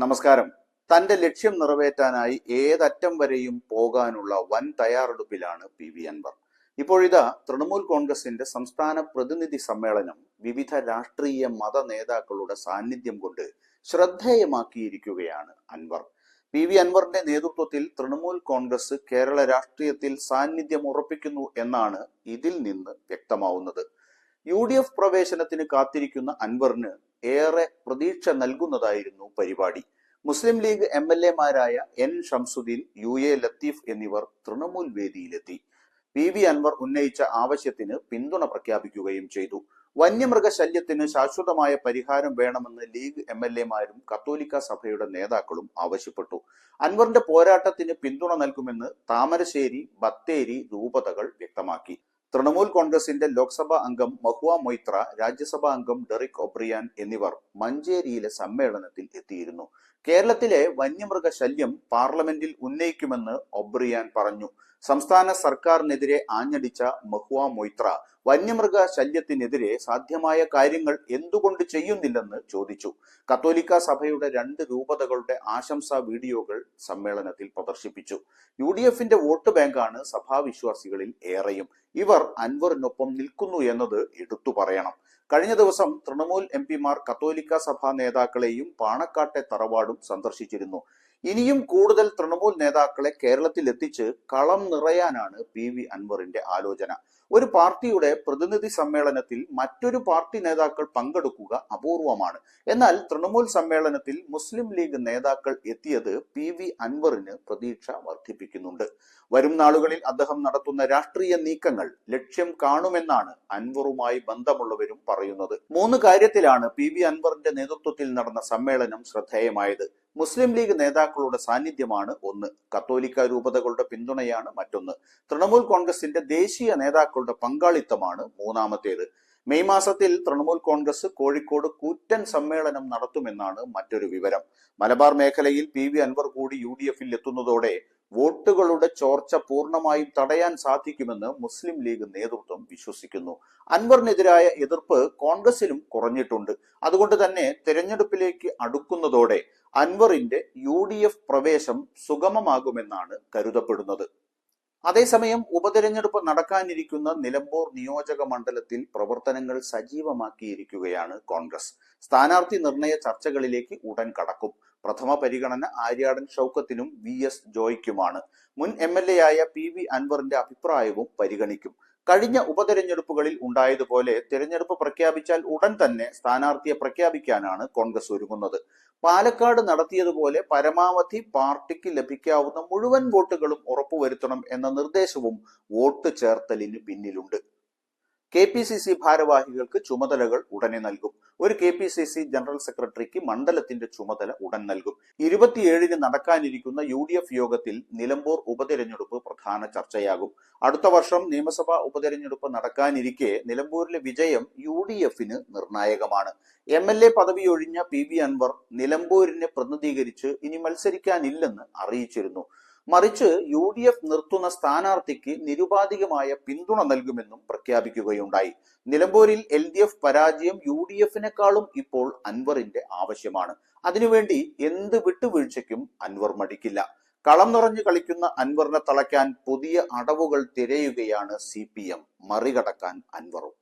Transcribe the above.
നമസ്കാരം. തന്റെ ലക്ഷ്യം നിറവേറ്റാനായി ഏതറ്റം വരെയും പോകാനുള്ള വൻ തയ്യാറെടുപ്പിലാണ് പി വി അൻവർ. ഇപ്പോഴിതാ തൃണമൂൽ കോൺഗ്രസിന്റെ സംസ്ഥാന പ്രതിനിധി സമ്മേളനം വിവിധ രാഷ്ട്രീയ മത നേതാക്കളുടെ സാന്നിധ്യം കൊണ്ട് ശ്രദ്ധേയമാക്കിയിരിക്കുകയാണ് അൻവർ. പി വി അൻവറിന്റെ നേതൃത്വത്തിൽ തൃണമൂൽ കോൺഗ്രസ് കേരള രാഷ്ട്രീയത്തിൽ സാന്നിധ്യം ഉറപ്പിക്കുന്നു എന്നാണ് ഇതിൽ നിന്ന് വ്യക്തമാവുന്നത്. യു ഡി എഫ് പ്രവേശനത്തിന് കാത്തിരിക്കുന്ന അൻവറിന് ഏറെ പ്രതീക്ഷ നൽകുന്നതായിരുന്നു പരിപാടി. Muslim League M L എമാരായ N Shamsuddin U A Latheef എന്നിവർ തൃണമൂൽ വേദിയിലെത്തി. പി വി അൻവർ ഉന്നയിച്ച ആവശ്യത്തിന് പിന്തുണ പ്രഖ്യാപിക്കുകയും ചെയ്തു. വന്യമൃഗശല്യത്തിന് ശാശ്വതമായ പരിഹാരം വേണമെന്ന് ലീഗ് എം എൽ എമാരും കത്തോലിക്ക സഭയുടെ നേതാക്കളും ആവശ്യപ്പെട്ടു. അൻവറിന്റെ പോരാട്ടത്തിന് പിന്തുണ നൽകുമെന്ന് താമരശ്ശേരി ബത്തേരി രൂപതകൾ വ്യക്തമാക്കി. തൃണമൂൽ കോൺഗ്രസിന്റെ ലോക്സഭാ അംഗം മഹുവ മൊയ്ത്ര രാജ്യസഭാ അംഗം ഡെറിക് ഒബ്രിയാൻ എന്നിവർ മഞ്ചേരിയിലെ സമ്മേളനത്തിൽ എത്തിയിരുന്നു. കേരളത്തിലെ വന്യമൃഗ ശല്യം പാർലമെന്റിൽ ഉന്നയിക്കുമെന്ന് ഒബ്രിയാൻ പറഞ്ഞു. സംസ്ഥാന സർക്കാരിനെതിരെ ആഞ്ഞടിച്ച മഹുവ മൊയ്ത്ര വന്യമൃഗ ശല്യത്തിനെതിരെ സാധ്യമായ കാര്യങ്ങൾ എന്തുകൊണ്ട് ചെയ്യുന്നില്ലെന്ന് ചോദിച്ചു. കത്തോലിക്ക സഭയുടെ രണ്ട് രൂപതകളുടെ ആശംസാ വീഡിയോകൾ സമ്മേളനത്തിൽ പ്രദർശിപ്പിച്ചു. യു ഡി എഫിന്റെ വോട്ട് ബാങ്കാണ് സഭാവിശ്വാസികളിൽ ഏറെയും. ഇവർ അൻവറിനൊപ്പം നിൽക്കുന്നു എന്നത് എടുത്തു പറയണം. കഴിഞ്ഞ ദിവസം തൃണമൂൽ എം പിമാർ കത്തോലിക്ക സഭാ നേതാക്കളെയും പാണക്കാട്ടെ തറവാടും സന്ദർശിച്ചിരുന്നു. ഇനിയും കൂടുതൽ തൃണമൂൽ നേതാക്കളെ കേരളത്തിൽ എത്തിച്ച് കളം നിറയാനാണ് പി വി അൻവറിന്റെ ആലോചന. ഒരു പാർട്ടിയുടെ പ്രതിനിധി സമ്മേളനത്തിൽ മറ്റൊരു പാർട്ടി നേതാക്കൾ പങ്കെടുക്കുക അപൂർവമാണ്. എന്നാൽ തൃണമൂൽ സമ്മേളനത്തിൽ മുസ്ലിം ലീഗ് നേതാക്കൾ എത്തിയത് പി വി അൻവറിന് പ്രതീക്ഷ വർദ്ധിപ്പിക്കുന്നുണ്ട്. വരും നാളുകളിൽ അദ്ദേഹം നടത്തുന്ന രാഷ്ട്രീയ നീക്കങ്ങൾ ലക്ഷ്യം കാണുമെന്നാണ് അൻവറുമായി ബന്ധമുള്ളവരും പറയുന്നത്. മൂന്ന് കാര്യത്തിലാണ് പി വി അൻവറിന്റെ നേതൃത്വത്തിൽ നടന്ന സമ്മേളനം ശ്രദ്ധേയമായത്. മുസ്ലിം ലീഗ് നേതാക്കളുടെ സാന്നിധ്യമാണ് ഒന്ന്. കത്തോലിക്ക രൂപതകളുടെ പിന്തുണയാണ് മറ്റൊന്ന്. തൃണമൂൽ കോൺഗ്രസിന്റെ ദേശീയ നേതാക്കളുടെ പങ്കാളിത്തമാണ് മൂന്നാമത്തേത്. മെയ് മാസത്തിൽ തൃണമൂൽ കോൺഗ്രസ് കോഴിക്കോട് കൂറ്റൻ സമ്മേളനം നടത്തുമെന്നാണ് മറ്റൊരു വിവരം. മലബാർ മേഖലയിൽ പി വി അൻവർ കൂടി യു ഡി എഫിൽ എത്തുന്നതോടെ വോട്ടുകളുടെ ചോർച്ച പൂർണമായും തടയാൻ സാധിക്കുമെന്ന് മുസ്ലിം ലീഗ് നേതൃത്വം വിശ്വസിക്കുന്നു. അൻവറിനെതിരായ എതിർപ്പ് കോൺഗ്രസിലും കുറഞ്ഞിട്ടുണ്ട്. അതുകൊണ്ട് തന്നെ തെരഞ്ഞെടുപ്പിലേക്ക് അടുക്കുന്നതോടെ അൻവറിന്റെ യു പ്രവേശം സുഗമമാകുമെന്നാണ് കരുതപ്പെടുന്നത്. അതേസമയം ഉപതെരഞ്ഞെടുപ്പ് നടക്കാനിരിക്കുന്ന നിലമ്പൂർ നിയോജക മണ്ഡലത്തിൽ പ്രവർത്തനങ്ങൾ സജീവമാക്കിയിരിക്കുകയാണ് കോൺഗ്രസ്. സ്ഥാനാർത്ഥി നിർണയ ചർച്ചകളിലേക്ക് ഉടൻ കടക്കും. പ്രഥമ പരിഗണന ആര്യാടൻ ഷൗക്കത്തിനും വി എസ് ജോയ്ക്കുമാണ്. മുൻ എം എൽ എ ആയ പി വി അൻവറിന്റെ അഭിപ്രായവും പരിഗണിക്കും. കഴിഞ്ഞ ഉപതെരഞ്ഞെടുപ്പുകളിൽ ഉണ്ടായതുപോലെ തിരഞ്ഞെടുപ്പ് പ്രഖ്യാപിച്ചാൽ ഉടൻ തന്നെ സ്ഥാനാർത്ഥിയെ പ്രഖ്യാപിക്കാനാണ് കോൺഗ്രസ് ഒരുങ്ങുന്നത്. പാലക്കാട് നടത്തിയതുപോലെ പരമാവധി പാർട്ടിക്ക് ലഭിക്കാവുന്ന മുഴുവൻ വോട്ടുകളും ഉറപ്പുവരുത്തണം എന്ന നിർദ്ദേശവും വോട്ട് ചേർത്തലിന് പിന്നിലുണ്ട്. കെ പി സി സി ഭാരവാഹികൾക്ക് ചുമതലകൾ ഉടനെ നൽകും. ഒരു K P C C general സെക്രട്ടറിക്ക് മണ്ഡലത്തിന്റെ ചുമതല ഉടൻ നൽകും. ഇരുപത്തിയേഴിന് നടക്കാനിരിക്കുന്ന യു ഡി എഫ് യോഗത്തിൽ നിലമ്പൂർ ഉപതെരഞ്ഞെടുപ്പ് പ്രധാന ചർച്ചയാകും. അടുത്ത വർഷം നിയമസഭാ ഉപതെരഞ്ഞെടുപ്പ് നടക്കാനിരിക്കെ നിലമ്പൂരിലെ വിജയം യു ഡി എഫിന് നിർണായകമാണ്. എം എൽ എ പദവി ഒഴിഞ്ഞ പി വി അൻവർ നിലമ്പൂരിനെ പ്രതിനിധീകരിച്ച് ഇനി മത്സരിക്കാനില്ലെന്ന് അറിയിച്ചിരുന്നു. മറിച്ച് യു ഡി എഫ് നിർത്തുന്ന സ്ഥാനാർത്ഥിക്ക് നിരുപാധികമായ പിന്തുണ നൽകുമെന്നും പ്രഖ്യാപിക്കുകയുണ്ടായി. നിലമ്പൂരിൽ എൽ ഡി എഫ് പരാജയം യു ഡി എഫിനെക്കാളും ഇപ്പോൾ അൻവറിന്റെ ആവശ്യമാണ്. അതിനുവേണ്ടി എന്ത് വിട്ടുവീഴ്ചയ്ക്കും അൻവർ മടിക്കില്ല. കളം നിറഞ്ഞു കളിക്കുന്ന അൻവറിനെ തളയ്ക്കാൻ പുതിയ അടവുകൾ തിരയുകയാണ് സി പി എം. മറികടക്കാൻ അൻവറും.